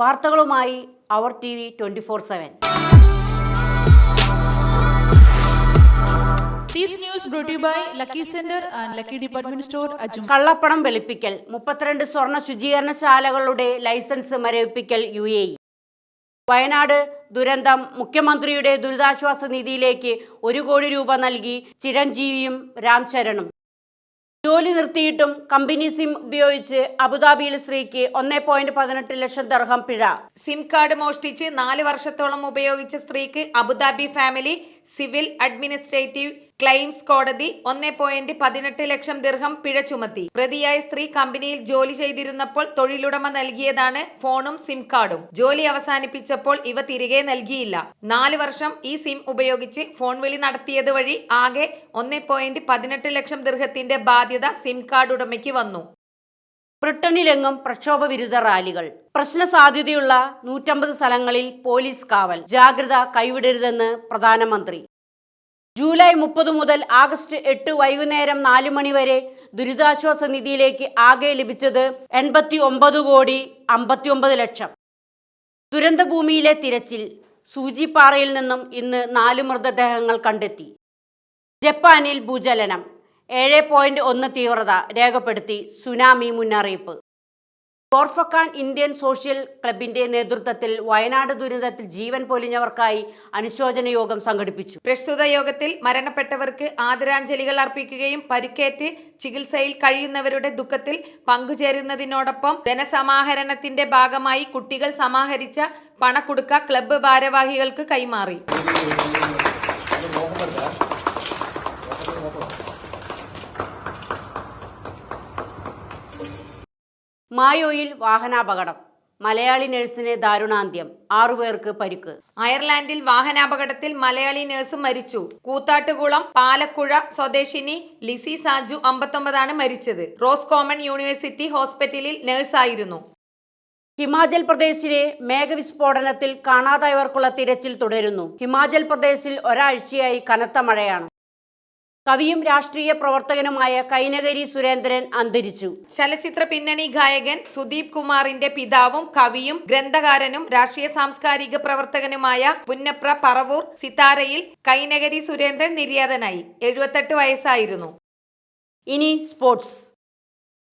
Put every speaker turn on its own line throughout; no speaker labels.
വാർത്തകളുമായി അവർ T V twenty four seven.
This news brought by Lucky Center and Lucky Department Store, Ajum.
കള്ളപ്പണം വെളുപ്പിക്കൽ മുപ്പത്തിരണ്ട് സ്വർണ ശുചീകരണശാലകളുടെ ലൈസൻസ് മരവിപ്പിക്കൽ യു എ ഇ. വയനാട് ദുരന്തം മുഖ്യമന്ത്രിയുടെ ദുരിതാശ്വാസ നിധിയിലേക്ക് ഒരു കോടി രൂപ നൽകി ചിരഞ്ജീവിയും രാംചരണും. ജോലി നിർത്തിയിട്ടും കമ്പനി സിം ഉപയോഗിച്ച് അബുദാബിയിൽ സ്ത്രീക്ക് ഒന്നേ പോയിന്റ് പതിനെട്ട് ലക്ഷം ദർഹം പിഴ.
സിം കാർഡ് മോഷ്ടിച്ച് നാല് വർഷത്തോളം ഉപയോഗിച്ച സ്ത്രീക്ക് Abu Dhabi family civil administrative claims കോടതി ഒന്നേ പോയിന്റ് പതിനെട്ട് ലക്ഷം ദീർഘം പിഴ ചുമത്തി. പ്രതിയായ സ്ത്രീ കമ്പനിയിൽ ജോലി ചെയ്തിരുന്നപ്പോൾ തൊഴിലുടമ നൽകിയതാണ് ഫോണും സിം കാർഡും. ജോലി അവസാനിപ്പിച്ചപ്പോൾ ഇവ തിരികെ നൽകിയില്ല. നാല് വർഷം ഈ സിം ഉപയോഗിച്ച് ഫോൺ വിളി നടത്തിയത് വഴി ആകെ ഒന്നേ പോയിന്റ് പതിനെട്ട് ലക്ഷം ദീർഘത്തിന്റെ ബാധ്യത സിം കാർഡ് ഉടമയ്ക്ക് വന്നു.
ബ്രിട്ടനിലെങ്ങും പ്രക്ഷോഭ വിരുദ്ധ റാലികൾ. പ്രശ്ന സാധ്യതയുള്ള നൂറ്റമ്പത് സ്ഥലങ്ങളിൽ പോലീസ് കാവൽ. ജാഗ്രത കൈവിടരുതെന്ന് പ്രധാനമന്ത്രി. ജൂലൈ മുപ്പത് മുതൽ ആഗസ്റ്റ് എട്ട് വൈകുന്നേരം നാല് മണിവരെ ദുരിതാശ്വാസ നിധിയിലേക്ക് ആകെ ലഭിച്ചത് എൺപത്തി ഒമ്പത് കോടി അമ്പത്തി ഒമ്പത് ലക്ഷം. ദുരന്തഭൂമിയിലെ തിരച്ചിൽ സൂചിപ്പാറയിൽ നിന്നും ഇന്ന് നാല് മൃതദേഹങ്ങൾ കണ്ടെത്തി. ജപ്പാനിൽ ഭൂചലനം. ഏഴ് പോയിന്റ് ഒന്ന് തീവ്രത രേഖപ്പെടുത്തി സുനാമി മുന്നറിയിപ്പ്. ഗോർഫക്കാൻ ഇന്ത്യൻ സോഷ്യൽ ക്ലബിന്റെ നേതൃത്വത്തിൽ വയനാട് ദുരന്തത്തിൽ ജീവൻ പൊലിഞ്ഞവർക്കായി അനുശോചന യോഗം സംഘടിപ്പിച്ചു.
പ്രസ്തുത യോഗത്തിൽ മരണപ്പെട്ടവർക്ക് ആദരാഞ്ജലികൾ അർപ്പിക്കുകയും പരിക്കേറ്റ് ചികിത്സയിൽ കഴിയുന്നവരുടെ ദുഃഖത്തിൽ പങ്കുചേരുന്നതിനോടൊപ്പം ധനസമാഹരണത്തിന്റെ ഭാഗമായി കുട്ടികൾ സമാഹരിച്ച പണക്കുടുക്ക ക്ലബ്ബ് ഭാരവാഹികൾക്ക് കൈമാറി.
മായോയിൽ വാഹനാപകടം. മലയാളി നഴ്സിന് ദാരുണാന്ത്യം. ആറുപേർക്ക് പരിക്ക്.
അയർലാൻഡിൽ വാഹനാപകടത്തിൽ മലയാളി നഴ്സ് മരിച്ചു. കൂത്താട്ടുകുളം പാലക്കുഴ സ്വദേശിനി ലിസി സാജു അമ്പത്തൊമ്പതാണ് മരിച്ചത്. റോസ് കോമൺ യൂണിവേഴ്സിറ്റി ഹോസ്പിറ്റലിൽ നഴ്സായിരുന്നു.
ഹിമാചൽ പ്രദേശിലെ മേഘവിസ്ഫോടനത്തിൽ കാണാതായവർക്കുള്ള തിരച്ചിൽ തുടരുന്നു. ഹിമാചൽ പ്രദേശിൽ ഒരാഴ്ചയായി കനത്ത മഴയാണ്. കവിയും രാഷ്ട്രീയ പ്രവർത്തകനുമായ കൈനകരി സുരേന്ദ്രൻ അന്തരിച്ചു.
ചലച്ചിത്ര പിന്നണി ഗായകൻ സുദീപ് കുമാറിന്റെ പിതാവും കവിയും ഗ്രന്ഥകാരനും രാഷ്ട്രീയ സാംസ്കാരിക പ്രവർത്തകനുമായ പുന്നപ്ര പറവൂർ സിതാരയിൽ കൈനകരി സുരേന്ദ്രൻ നിര്യാതനായി. എഴുപത്തെട്ട് വയസ്സായിരുന്നു.
ഇനി സ്പോർട്സ്.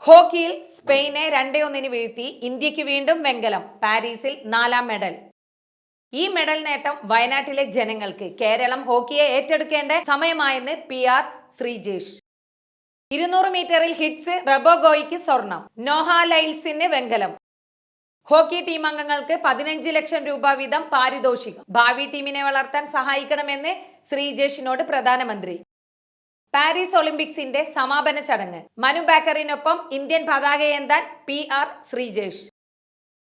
ഹോക്കിയിൽ സ്പെയിനെ രണ്ടേ ഒന്നിന് വീഴ്ത്തി ഇന്ത്യയ്ക്ക് വീണ്ടും വെങ്കലം. പാരീസിൽ നാലാം മെഡൽ. ഈ മെഡൽ നേട്ടം വയനാട്ടിലെ ജനങ്ങൾക്ക് കേരളം ഹോക്കിയെ ഏറ്റെടുക്കേണ്ട സമയമായെന്ന് പി ആർ ശ്രീജേഷ്. ഇരുന്നൂറ് മീറ്ററിൽ ഹിറ്റ്സ് റബോഗോയ്ക്ക് സ്വർണം നോഹ ലൈൽസിന് വെങ്കലം. ഹോക്കി ടീം അംഗങ്ങൾക്ക് പതിനഞ്ച് ലക്ഷം രൂപ വീതം പാരിതോഷികം. ഭാവി ടീമിനെ വളർത്താൻ സഹായിക്കണമെന്ന് ശ്രീജേഷിനോട് പ്രധാനമന്ത്രി. പാരീസ് ഒളിമ്പിക്സിന്റെ സമാപന ചടങ്ങ്. മനു ബാക്കറിനൊപ്പം ഇന്ത്യൻ പതാകയേന്താൻ പി ആർ ശ്രീജേഷ്.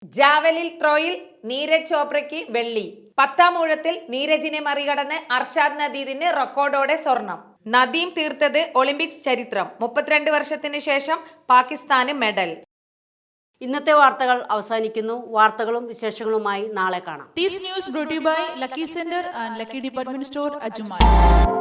ജാവലിൽ ത്രോയിൽ നീരജ് ചോപ്രയ്ക്ക് വെള്ളി. പത്താം ഊഴത്തിൽ നീരജിനെ മറികടന്ന് അർഷാദ് നദീദിന് റെക്കോർഡോടെ സ്വർണം. നദീം തീർത്തത് ഒളിമ്പിക്സ് ചരിത്രം. മുപ്പത്തിരണ്ട് വർഷത്തിന് ശേഷം പാകിസ്ഥാന് മെഡൽ.
ഇന്നത്തെ വാർത്തകൾ അവസാനിക്കുന്നു. വാർത്തകളും വിശേഷങ്ങളുമായി നാളെ കാണാം.
This news brought to you by Lucky Center and Lucky Department Store, Ajuman.